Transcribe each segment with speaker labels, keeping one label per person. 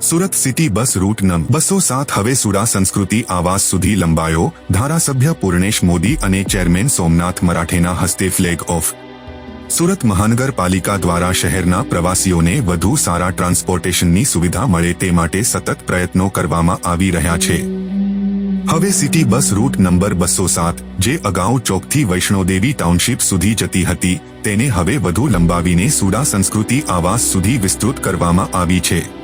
Speaker 1: Surat city bus route નં બસો સાત હવે સુડા સંસ્કૃતિ આવાસ સુધી લંબાયો. ધારાસભ્ય પૂર્ણેશ મોદી અને ચેરમેન સોમનાથ મરાઠેના હસ્તે ફ્લેગ ઓફ. સુરત મહાનગરપાલિકા દ્વારા શહેરના પ્રવાસીઓને વધુ સારા ટ્રાન્સપોર્ટેશનની સુવિધા મળે તે માટે સતત પ્રયત્નો કરવામાં આવી રહ્યા છે. હવે સિટી બસ રૂટ નંબર બસો સાત, જે અગાઉ ચોકથી વૈષ્ણોદેવી ટાઉનશીપ સુધી જતી હતી, તેને હવે વધુ લંબાવીને સુડા સંસ્કૃતિ આવાસ સુધી વિસ્તૃત કરવામાં આવી છે.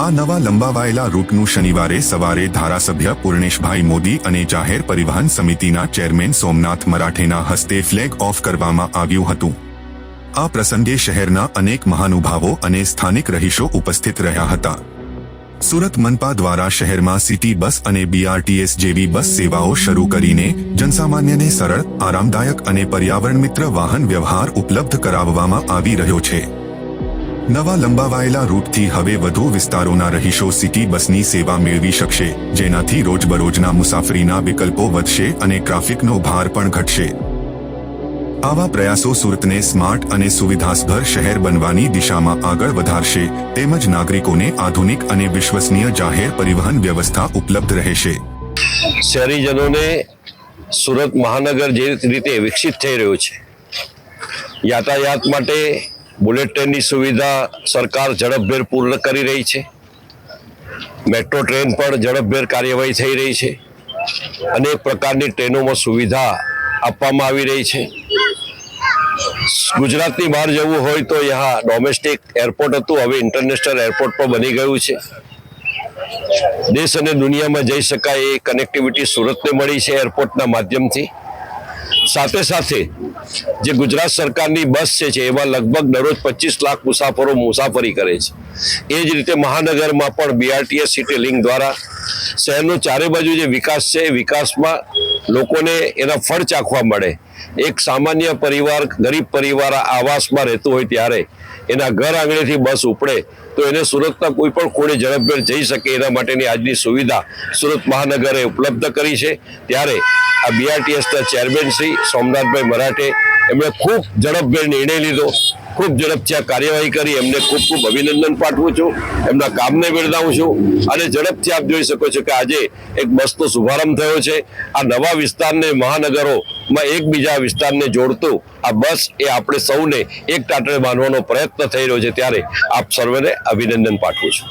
Speaker 1: આ નવા લંબાવાયેલા રૂટનું શનિવારે સવારે ધારાસભ્ય પૂર્ણેશભાઈ મોદી અને જાહેર પરિવહન સમિતિના ચેરમેન સોમનાથ મરાઠેના હસ્તે ફ્લેગ ઓફ કરવામાં આવ્યું હતું. આ પ્રસંગે શહેરના અનેક મહાનુભાવો અને સ્થાનિક રહીશો ઉપસ્થિત રહ્યા હતા. સુરત મનપા દ્વારા શહેરમાં સિટી બસ અને બીઆરટીએસ જેવી બસ સેવાઓ શરૂ કરીને જનસામાન્યને સરળ, આરામદાયક અને પર્યાવરણ મિત્ર વાહન વ્યવહાર ઉપલબ્ધ કરાવવામાં આવી રહ્યો છે. નવા લંબાવાયેલા રૂટથી હવે વધુ વિસ્તારોના રહીશો સિટી બસની સેવા મેળવી શકશે, જેનાથી રોજબરોજના મુસાફરીના વિકલ્પો વધશે અને ટ્રાફિકનો ભાર પણ ઘટશે. આવા પ્રયાસો સુરતને સ્માર્ટ અને સુવિધાસભર શહેર બનવાની દિશામાં આગળ વધારશે, તેમજ નાગરિકોને આધુનિક અને વિશ્વસનીય જાહેર પરિવહન વ્યવસ્થા ઉપલબ્ધ રહેશે.
Speaker 2: શહેરીજનોને સુરત મહાનગર જે રીતે વિકસિત થઈ રહ્યું છે, યાતાયાત માટે બુલેટ ટ્રેનની સુવિધા સરકાર ઝડપભેર પૂર્ણ કરી રહી છે. મેટ્રો ટ્રેન પણ ઝડપભેર કાર્યવાહી થઈ રહી છે. અનેક પ્રકારની ટ્રેનોમાં સુવિધા આપવામાં આવી રહી છે. ગુજરાતની બહાર જવું હોય તો યહાં ડોમેસ્ટિક એરપોર્ટ હતું, હવે ઇન્ટરનેશનલ એરપોર્ટ પણ બની ગયું છે. દેશ અને દુનિયામાં જઈ શકાય એ કનેક્ટિવિટી સુરતને મળી છે એરપોર્ટના માધ્યમથી. સાથે સાથે જે ગુજરાત સરકારની બસ છે એમાં લગભગ દરરોજ પચીસ લાખ મુસાફરો મુસાફરી કરે છે. એ જ રીતે મહાનગરમાં પણ બીઆરટીએસ સિટી લિંક દ્વારા શહેરનો ચારે બાજુ જે વિકાસ છે, એ વિકાસમાં લોકોને એના ફળ ચાખવા મળે. એક સામાન્ય પરિવાર, ગરીબ પરિવાર આવાસમાં રહેતું હોય ત્યારે એના ઘર આંગણેથી બસ ઉપડે તો એને સુરતના કોઈ પણ ખૂણે ઝડપભેર જઈ શકે એના માટેની આજની સુવિધા સુરત મહાનગરે ઉપલબ્ધ કરી છે. ત્યારે આ બીઆરટીએસના ચેરમેન શ્રી સોમનાથભાઈ મરાઠે એમણે ખૂબ ઝડપભેર નિર્ણય લીધો. ખૂબ ઝડપથી આ કાર્યવાહી કરી. એમને ખૂબ ખૂબ અભિનંદન પાઠવું છું. એમના કામને બિરદાવું છું. અને ઝડપથી આપ જોઈ શકો છો કે આજે એક બસનો શુભારંભ થયો છે. આ નવા વિસ્તારને મહાનગરોમાં એકબીજા વિસ્તારને જોડતું આ બસ એ આપણે સૌને એક ટાટણે બાંધવાનો પ્રયત્ન થઈ રહ્યો છે. ત્યારે આપ સર્વેને અભિનંદન પાઠવું છું.